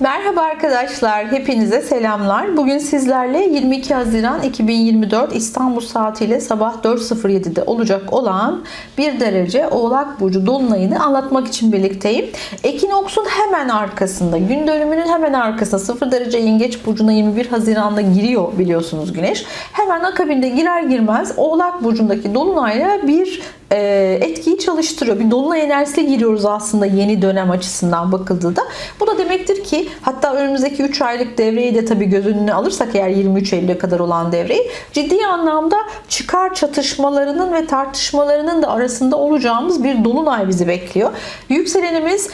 Merhaba arkadaşlar, hepinize selamlar. Bugün sizlerle 22 Haziran 2024 İstanbul saatiyle sabah 4.07'de olacak olan 1 derece Oğlak Burcu Dolunay'ını anlatmak için birlikteyim. Ekinoksun hemen arkasında, gün dönümünün hemen arkasında 0 derece Yengeç Burcu'na 21 Haziran'da giriyor biliyorsunuz Güneş. Hemen akabinde girer girmez Oğlak Burcu'ndaki Dolunay'la bir etkiyi çalıştırıyor. Bir dolunay enerjisiyle giriyoruz aslında yeni dönem açısından bakıldığında. Bu da demektir ki hatta önümüzdeki 3 aylık devreyi de tabii göz önüne alırsak eğer 23 Eylül'e kadar olan devreyi ciddi anlamda çıkar çatışmalarının ve tartışmalarının da arasında olacağımız bir dolunay bizi bekliyor. Yükselenimiz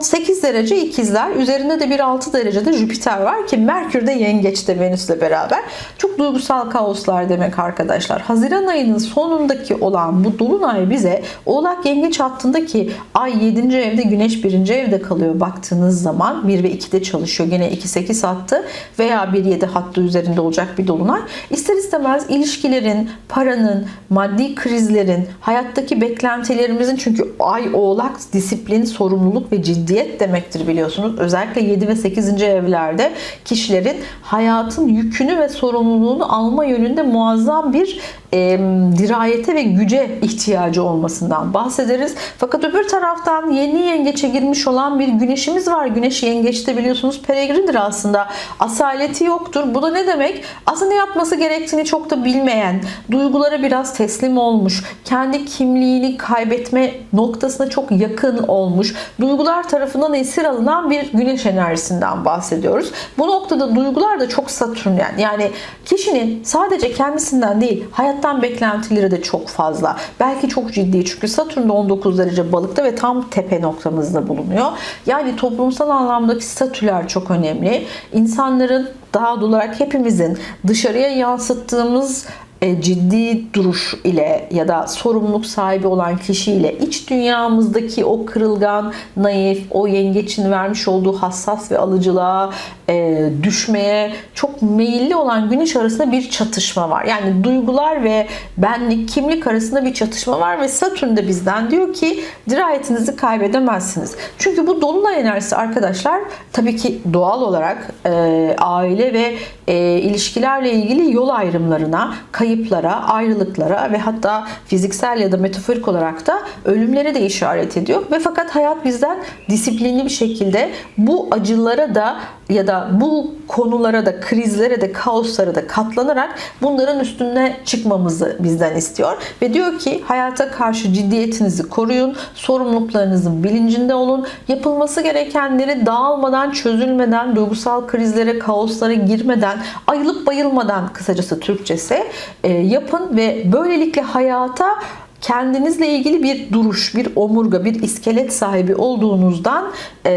8 derece ikizler. Üzerinde de bir 6 derecede Jüpiter var ki Merkür de yengeçte Venüs'le beraber. Çok duygusal kaoslar demek arkadaşlar. Haziran ayının sonundaki olan bu dolunay bize Oğlak Yengeç hattındaki ay 7. evde Güneş 1. evde kalıyor baktığınız zaman 1 ve 2'de çalışıyor. Gene 2-8 hattı veya 1-7 hattı üzerinde olacak bir dolunay. İster istemez ilişkilerin, paranın, maddi krizlerin, hayattaki beklentilerimizin çünkü ay Oğlak disiplin, sorumluluk ve ciddiyet demektir biliyorsunuz. Özellikle 7 ve 8. evlerde kişilerin hayatın yükünü ve sorumluluğunu alma yönünde muazzam bir e, dirayete ve güce ihtiyacı olmasından bahsederiz. Fakat öbür taraftan yeni yengeçe girmiş olan bir güneşimiz var. Güneş yengeçte biliyorsunuz peregrindir aslında. Asaleti yoktur. Bu da ne demek? Aslında yapması gerektiğini çok da bilmeyen, duygulara biraz teslim olmuş, kendi kimliğini kaybetme noktasına çok yakın olmuş, duygular tarafından esir alınan bir güneş enerjisinden bahsediyoruz. Bu noktada duygular da çok satürnyen. Yani kişinin sadece kendisinden değil, hayattan beklentileri de çok fazla. Belki çok ciddi çünkü Satürn de 19 derece balıkta ve tam tepe noktamızda bulunuyor. Yani toplumsal anlamdaki statüler çok önemli. İnsanların daha olarak hepimizin dışarıya yansıttığımız ciddi duruş ile ya da sorumluluk sahibi olan kişiyle iç dünyamızdaki o kırılgan, naif, o yengeçin vermiş olduğu hassas ve alıcılığa e, düşmeye çok meyilli olan güneş arasında bir çatışma var. Yani duygular ve benlik, kimlik arasında bir çatışma var ve Satürn de bizden diyor ki dirayetinizi kaybedemezsiniz. Çünkü bu dolunay enerjisi arkadaşlar tabii ki doğal olarak e, aile ve e, ilişkilerle ilgili yol ayrımlarına, kayıplara, ayrılıklara ve hatta fiziksel ya da metaforik olarak da ölümlere de işaret ediyor. Ve fakat hayat bizden disiplinli bir şekilde bu acılara da ya da bu konulara da, krizlere de, kaoslara da katlanarak bunların üstüne çıkmamızı bizden istiyor. Ve diyor ki hayata karşı ciddiyetinizi koruyun, sorumluluklarınızın bilincinde olun, yapılması gerekenleri dağılmadan, çözülmeden, duygusal krizlere, kaoslara girmeden, ayılıp bayılmadan kısacası Türkçesi e, yapın ve böylelikle hayata kendinizle ilgili bir duruş, bir omurga, bir iskelet sahibi olduğunuzdan e,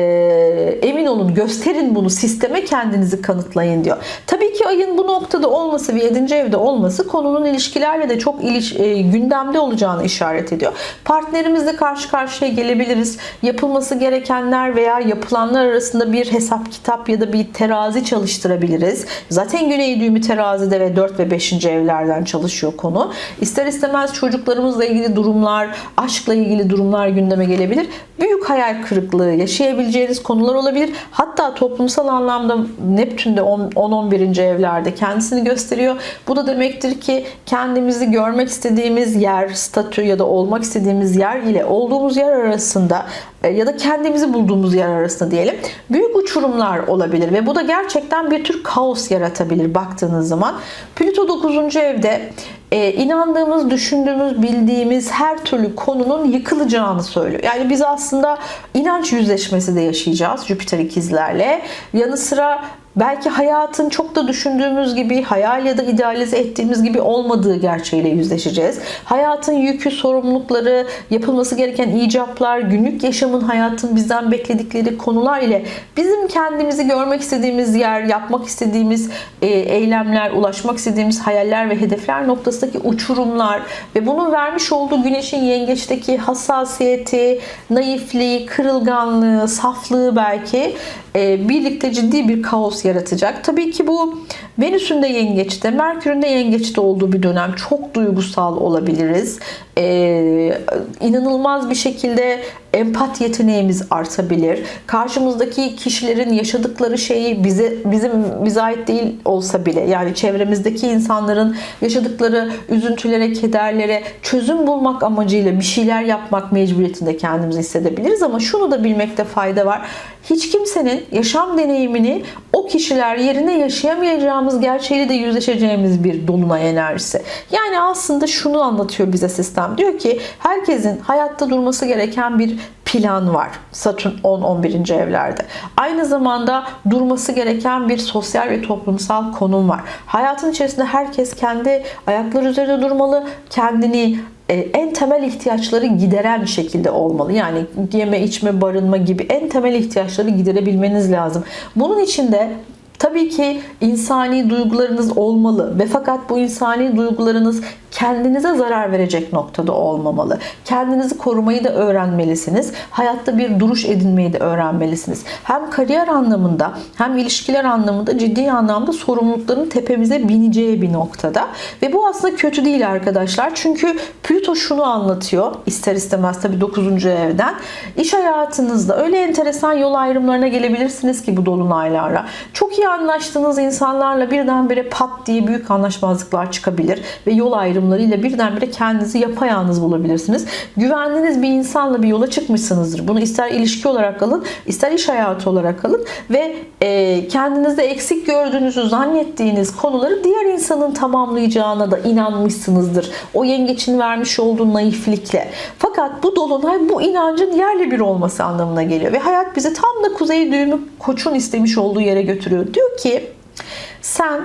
emin olun, gösterin bunu, sisteme kendinizi kanıtlayın diyor. Tabii ki ayın bu noktada olması ve 7. evde olması konunun ilişkilerle de çok iliş, e, gündemde olacağını işaret ediyor. Partnerimizle karşı karşıya gelebiliriz. Yapılması gerekenler veya yapılanlar arasında bir hesap kitap ya da bir terazi çalıştırabiliriz. Zaten güney düğümü terazide ve 4 ve 5. evlerden çalışıyor konu. İster istemez çocuklarımızla ilgili durumlar, aşkla ilgili durumlar gündeme gelebilir. Büyük hayal kırıklığı yaşayabileceğiniz konular olabilir. Hatta toplumsal anlamda Neptün de 10-11. evlerde kendisini gösteriyor. Bu da demektir ki kendimizi görmek istediğimiz yer, statü ya da olmak istediğimiz yer ile olduğumuz yer arasında ya da kendimizi bulduğumuz yer arasında diyelim büyük uçurumlar olabilir ve bu da gerçekten bir tür kaos yaratabilir baktığınız zaman. Plüto 9. evde e, inandığımız, düşündüğümüz, bildiğimiz her türlü konunun yıkılacağını söylüyor. Yani biz aslında inanç yüzleşmesi de yaşayacağız Jüpiter ikizlerle. Yanı sıra belki hayatın çok da düşündüğümüz gibi, hayal ya da idealize ettiğimiz gibi olmadığı gerçeğiyle yüzleşeceğiz. Hayatın yükü, sorumlulukları, yapılması gereken icaplar, günlük yaşamın, hayatın bizden bekledikleri konular ile bizim kendimizi görmek istediğimiz yer, yapmak istediğimiz e, eylemler, ulaşmak istediğimiz hayaller ve hedefler noktasındaki uçurumlar ve bunun vermiş olduğu güneşin yengeçteki hassasiyeti, naifliği, kırılganlığı, saflığı belki e, birlikte ciddi bir kaos yaratacak. Tabii ki bu Venüs'ün de yengeçte, Merkür'ün de yengeçte olduğu bir dönem çok duygusal olabiliriz. Ee, inanılmaz bir şekilde empat yeteneğimiz artabilir. Karşımızdaki kişilerin yaşadıkları şeyi bize bizim bize ait değil olsa bile yani çevremizdeki insanların yaşadıkları üzüntülere, kederlere çözüm bulmak amacıyla bir şeyler yapmak mecburiyetinde kendimizi hissedebiliriz ama şunu da bilmekte fayda var. Hiç kimsenin yaşam deneyimini o kişiler yerine yaşayamayacağımız gerçeğiyle de yüzleşeceğimiz bir dolunay enerjisi. Yani aslında şunu anlatıyor bize sistem. Diyor ki herkesin hayatta durması gereken bir plan var. Satürn 10-11. evlerde. Aynı zamanda durması gereken bir sosyal ve toplumsal konum var. Hayatın içerisinde herkes kendi ayakları üzerinde durmalı, kendini en temel ihtiyaçları gideren şekilde olmalı. Yani yeme, içme, barınma gibi en temel ihtiyaçları giderebilmeniz lazım. Bunun için de Tabii ki insani duygularınız olmalı ve fakat bu insani duygularınız kendinize zarar verecek noktada olmamalı. Kendinizi korumayı da öğrenmelisiniz. Hayatta bir duruş edinmeyi de öğrenmelisiniz. Hem kariyer anlamında hem ilişkiler anlamında ciddi anlamda sorumlulukların tepemize bineceği bir noktada. Ve bu aslında kötü değil arkadaşlar. Çünkü Plüto şunu anlatıyor. ister istemez tabii 9. evden. İş hayatınızda öyle enteresan yol ayrımlarına gelebilirsiniz ki bu dolunaylarla. Çok iyi anlaştığınız insanlarla birdenbire pat diye büyük anlaşmazlıklar çıkabilir ve yol ayrımlarıyla birdenbire kendinizi yapayalnız bulabilirsiniz. Güvendiğiniz bir insanla bir yola çıkmışsınızdır. Bunu ister ilişki olarak alın, ister iş hayatı olarak alın ve e, kendinizde eksik gördüğünüzü zannettiğiniz konuları diğer insanın tamamlayacağına da inanmışsınızdır. O yengeçin vermiş olduğu naiflikle. Fakat bu dolunay bu inancın yerle bir olması anlamına geliyor ve hayat bizi tam da kuzey düğümü koçun istemiş olduğu yere götürüyor. Diyor ki sen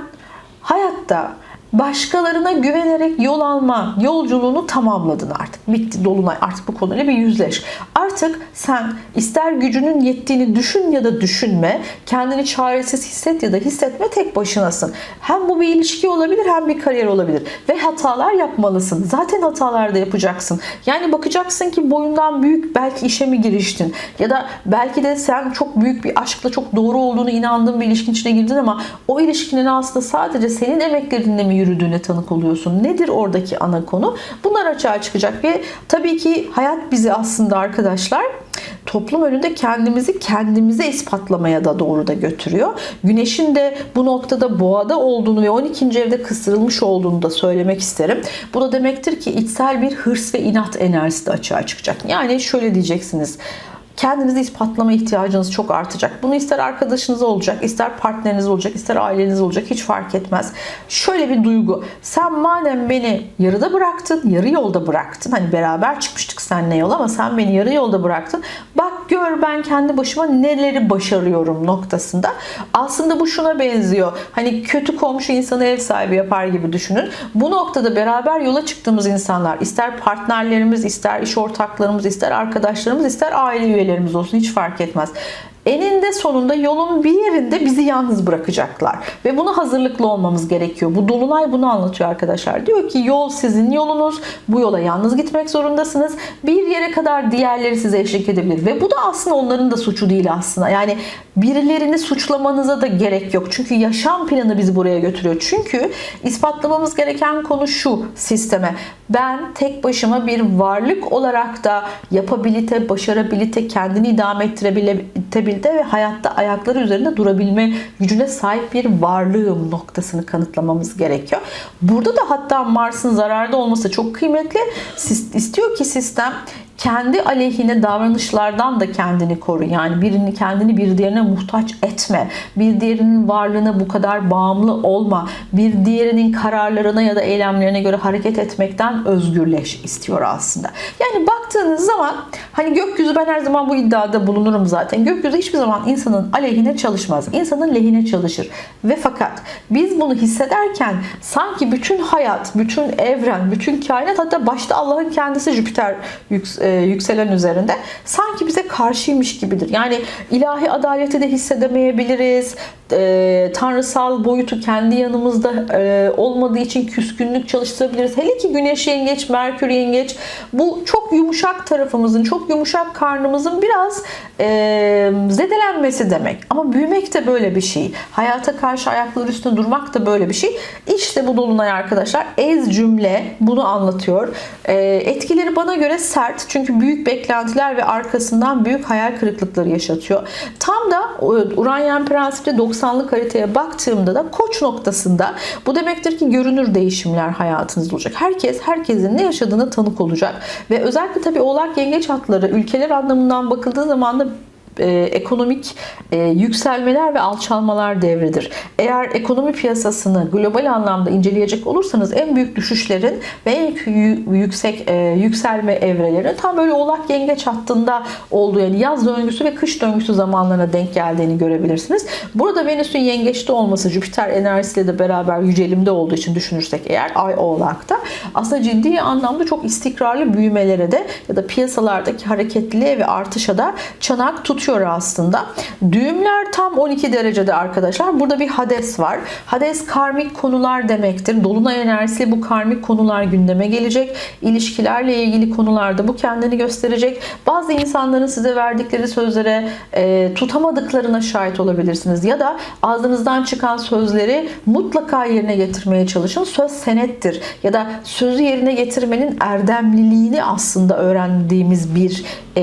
hayatta başkalarına güvenerek yol alma yolculuğunu tamamladın artık. Bitti dolunay artık bu konuyla bir yüzleş. Artık sen ister gücünün yettiğini düşün ya da düşünme. Kendini çaresiz hisset ya da hissetme tek başınasın. Hem bu bir ilişki olabilir hem bir kariyer olabilir. Ve hatalar yapmalısın. Zaten hatalar da yapacaksın. Yani bakacaksın ki boyundan büyük belki işe mi giriştin? Ya da belki de sen çok büyük bir aşkla çok doğru olduğunu inandığın bir ilişkin içine girdin ama o ilişkinin aslında sadece senin emeklerinle mi yürüdüğüne tanık oluyorsun. Nedir oradaki ana konu? Bunlar açığa çıkacak ve tabii ki hayat bizi aslında arkadaşlar toplum önünde kendimizi kendimize ispatlamaya da doğru da götürüyor. Güneşin de bu noktada boğada olduğunu ve 12. evde kısırılmış olduğunu da söylemek isterim. Bu da demektir ki içsel bir hırs ve inat enerjisi de açığa çıkacak. Yani şöyle diyeceksiniz kendinizi ispatlama ihtiyacınız çok artacak. Bunu ister arkadaşınız olacak, ister partneriniz olacak, ister aileniz olacak hiç fark etmez. Şöyle bir duygu. Sen madem beni yarıda bıraktın, yarı yolda bıraktın. Hani beraber çıkmıştık seninle yol ama sen beni yarı yolda bıraktın. Bak gör ben kendi başıma neleri başarıyorum noktasında. Aslında bu şuna benziyor. Hani kötü komşu insanı ev sahibi yapar gibi düşünün. Bu noktada beraber yola çıktığımız insanlar ister partnerlerimiz, ister iş ortaklarımız, ister arkadaşlarımız, ister aile üyelerimiz olsun hiç fark etmez eninde sonunda yolun bir yerinde bizi yalnız bırakacaklar. Ve buna hazırlıklı olmamız gerekiyor. Bu Dolunay bunu anlatıyor arkadaşlar. Diyor ki yol sizin yolunuz. Bu yola yalnız gitmek zorundasınız. Bir yere kadar diğerleri size eşlik edebilir. Ve bu da aslında onların da suçu değil aslında. Yani birilerini suçlamanıza da gerek yok. Çünkü yaşam planı bizi buraya götürüyor. Çünkü ispatlamamız gereken konu şu sisteme. Ben tek başıma bir varlık olarak da yapabilite, başarabilite, kendini idame ettirebilite ve hayatta ayakları üzerinde durabilme gücüne sahip bir varlığım noktasını kanıtlamamız gerekiyor. Burada da hatta Mars'ın zararda olması çok kıymetli. İstiyor ki sistem kendi aleyhine davranışlardan da kendini koru. Yani birini kendini bir diğerine muhtaç etme. Bir diğerinin varlığına bu kadar bağımlı olma. Bir diğerinin kararlarına ya da eylemlerine göre hareket etmekten özgürleş istiyor aslında. Yani baktığınız zaman hani gökyüzü ben her zaman bu iddiada bulunurum zaten. Gökyüzü hiçbir zaman insanın aleyhine çalışmaz. İnsanın lehine çalışır. Ve fakat biz bunu hissederken sanki bütün hayat, bütün evren, bütün kainat hatta başta Allah'ın kendisi Jüpiter yüksek e, yükselen üzerinde sanki bize karşıymış gibidir. Yani ilahi adaleti de hissedemeyebiliriz. E, tanrısal boyutu kendi yanımızda e, olmadığı için küskünlük çalıştırabiliriz. Hele ki güneş yengeç, merkür yengeç bu çok yumuşak tarafımızın, çok yumuşak karnımızın biraz e, zedelenmesi demek. Ama büyümek de böyle bir şey. Hayata karşı ayakları üstünde durmak da böyle bir şey. İşte bu dolunay arkadaşlar ez cümle bunu anlatıyor. E, etkileri bana göre sert çünkü büyük beklentiler ve arkasından büyük hayal kırıklıkları yaşatıyor. Tam da e, Uranyen prensipte 90'lık haritaya baktığımda da koç noktasında bu demektir ki görünür değişimler hayatınızda olacak. Herkes herkesin ne yaşadığını tanık olacak. Ve özellikle tabii oğlak yengeç hatları ülkeler anlamından bakıldığı zaman da e, ekonomik e, yükselmeler ve alçalmalar devridir. Eğer ekonomi piyasasını global anlamda inceleyecek olursanız en büyük düşüşlerin ve en yü- yüksek e, yükselme evrelerinin tam böyle oğlak yengeç hattında olduğu yani yaz döngüsü ve kış döngüsü zamanlarına denk geldiğini görebilirsiniz. Burada Venüs'ün yengeçte olması Jüpiter enerjisiyle de beraber yücelimde olduğu için düşünürsek eğer ay oğlakta aslında ciddi anlamda çok istikrarlı büyümelere de ya da piyasalardaki hareketliliğe ve artışa da çanak tutuyor aslında. Düğümler tam 12 derecede arkadaşlar. Burada bir Hades var. Hades karmik konular demektir. Dolunay enerjisi bu karmik konular gündeme gelecek. İlişkilerle ilgili konularda bu kendini gösterecek. Bazı insanların size verdikleri sözlere e, tutamadıklarına şahit olabilirsiniz. Ya da ağzınızdan çıkan sözleri mutlaka yerine getirmeye çalışın. Söz senettir. Ya da sözü yerine getirmenin erdemliliğini aslında öğrendiğimiz bir e,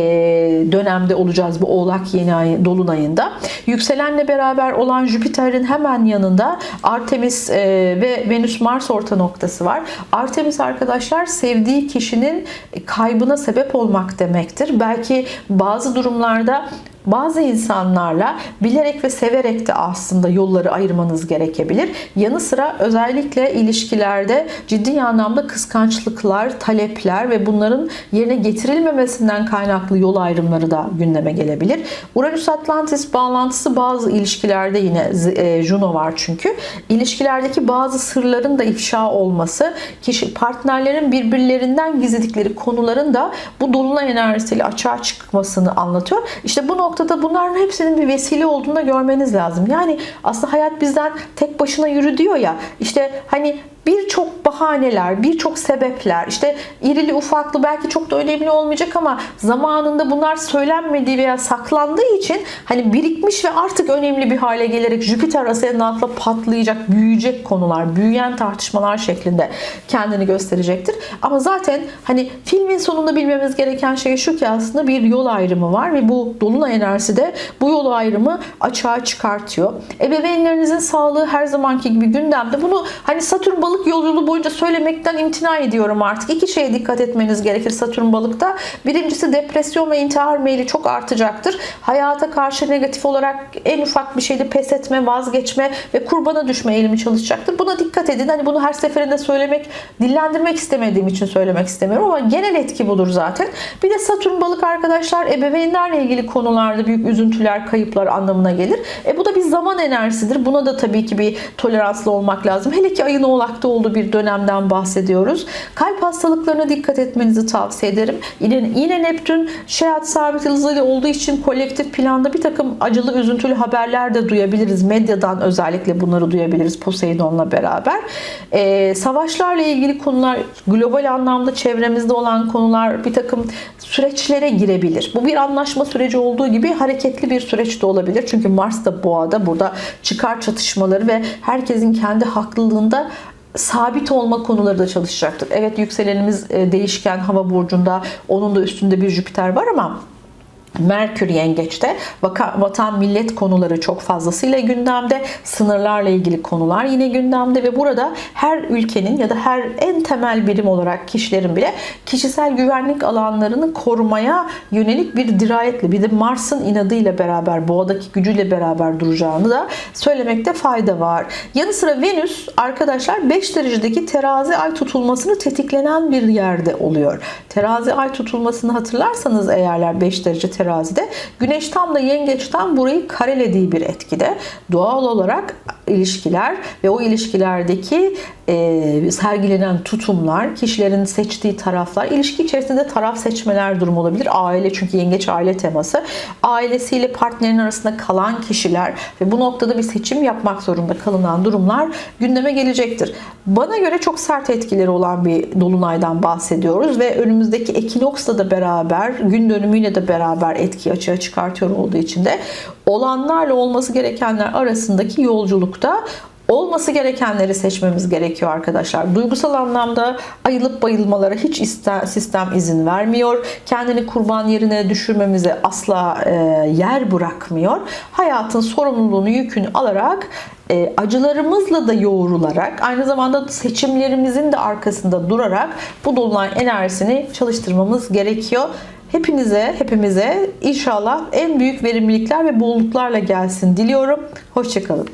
dönemde olacağız bu Oğlak yeni ay dolunayında. Yükselenle beraber olan Jüpiter'in hemen yanında Artemis e, ve Venüs Mars orta noktası var. Artemis arkadaşlar sevdiği kişinin kaybına sebep olmak demektir. Belki bazı durumlarda bazı insanlarla bilerek ve severek de aslında yolları ayırmanız gerekebilir. Yanı sıra özellikle ilişkilerde ciddi anlamda kıskançlıklar, talepler ve bunların yerine getirilmemesinden kaynaklı yol ayrımları da gündeme gelebilir. Uranüs Atlantis bağlantısı bazı ilişkilerde yine e, Juno var çünkü. İlişkilerdeki bazı sırların da ifşa olması, kişi partnerlerin birbirlerinden gizledikleri konuların da bu dolunay enerjisiyle açığa çıkmasını anlatıyor. İşte bu noktada bunların hepsinin bir vesile olduğunu da görmeniz lazım. Yani aslında hayat bizden tek başına yürü diyor ya. İşte hani birçok bahaneler, birçok sebepler, işte irili ufaklı belki çok da önemli olmayacak ama zamanında bunlar söylenmediği veya saklandığı için hani birikmiş ve artık önemli bir hale gelerek Jüpiter asenaatla patlayacak, büyüyecek konular, büyüyen tartışmalar şeklinde kendini gösterecektir. Ama zaten hani filmin sonunda bilmemiz gereken şey şu ki aslında bir yol ayrımı var ve bu dolunay enerjisi de bu yol ayrımı açığa çıkartıyor. Ebeveynlerinizin sağlığı her zamanki gibi gündemde. Bunu hani Satürn balık balık yolculuğu boyunca söylemekten imtina ediyorum artık. İki şeye dikkat etmeniz gerekir Satürn balıkta. Birincisi depresyon ve intihar meyli çok artacaktır. Hayata karşı negatif olarak en ufak bir şeyde pes etme, vazgeçme ve kurbana düşme eğilimi çalışacaktır. Buna dikkat edin. Hani bunu her seferinde söylemek, dillendirmek istemediğim için söylemek istemiyorum ama genel etki budur zaten. Bir de Satürn balık arkadaşlar ebeveynlerle ilgili konularda büyük üzüntüler, kayıplar anlamına gelir. E bu da bir zaman enerjisidir. Buna da tabii ki bir toleranslı olmak lazım. Hele ki ayın oğlakta olduğu bir dönemden bahsediyoruz. Kalp hastalıklarına dikkat etmenizi tavsiye ederim. Yine, yine Neptün şehat sabit hızıyla olduğu için kolektif planda bir takım acılı üzüntülü haberler de duyabiliriz. Medyadan özellikle bunları duyabiliriz Poseidon'la beraber. Ee, savaşlarla ilgili konular, global anlamda çevremizde olan konular bir takım süreçlere girebilir. Bu bir anlaşma süreci olduğu gibi hareketli bir süreç de olabilir. Çünkü Mars da boğada burada çıkar çatışmaları ve herkesin kendi haklılığında sabit olma konuları da çalışacaktır. Evet yükselenimiz e, değişken hava burcunda onun da üstünde bir Jüpiter var ama Merkür yengeçte vatan millet konuları çok fazlasıyla gündemde. Sınırlarla ilgili konular yine gündemde ve burada her ülkenin ya da her en temel birim olarak kişilerin bile kişisel güvenlik alanlarını korumaya yönelik bir dirayetle bir de Mars'ın inadıyla beraber boğadaki gücüyle beraber duracağını da söylemekte fayda var. Yanı sıra Venüs arkadaşlar 5 derecedeki terazi ay tutulmasını tetiklenen bir yerde oluyor. Terazi ay tutulmasını hatırlarsanız eğerler 5 derece terazi terazide. Güneş tam da yengeçten burayı karelediği bir etkide. Doğal olarak ilişkiler ve o ilişkilerdeki e, sergilenen tutumlar, kişilerin seçtiği taraflar, ilişki içerisinde taraf seçmeler durumu olabilir. Aile çünkü yengeç aile teması. Ailesiyle partnerin arasında kalan kişiler ve bu noktada bir seçim yapmak zorunda kalınan durumlar gündeme gelecektir. Bana göre çok sert etkileri olan bir dolunaydan bahsediyoruz ve önümüzdeki ekinoksla da beraber, gün dönümüyle de beraber etki açığa çıkartıyor olduğu için de olanlarla olması gerekenler arasındaki yolculukta olması gerekenleri seçmemiz gerekiyor arkadaşlar. Duygusal anlamda ayılıp bayılmalara hiç iste- sistem izin vermiyor. Kendini kurban yerine düşürmemize asla e, yer bırakmıyor. Hayatın sorumluluğunu, yükünü alarak e, acılarımızla da yoğrularak aynı zamanda seçimlerimizin de arkasında durarak bu dolunay enerjisini çalıştırmamız gerekiyor. Hepinize, hepimize inşallah en büyük verimlilikler ve bolluklarla gelsin diliyorum. Hoşçakalın.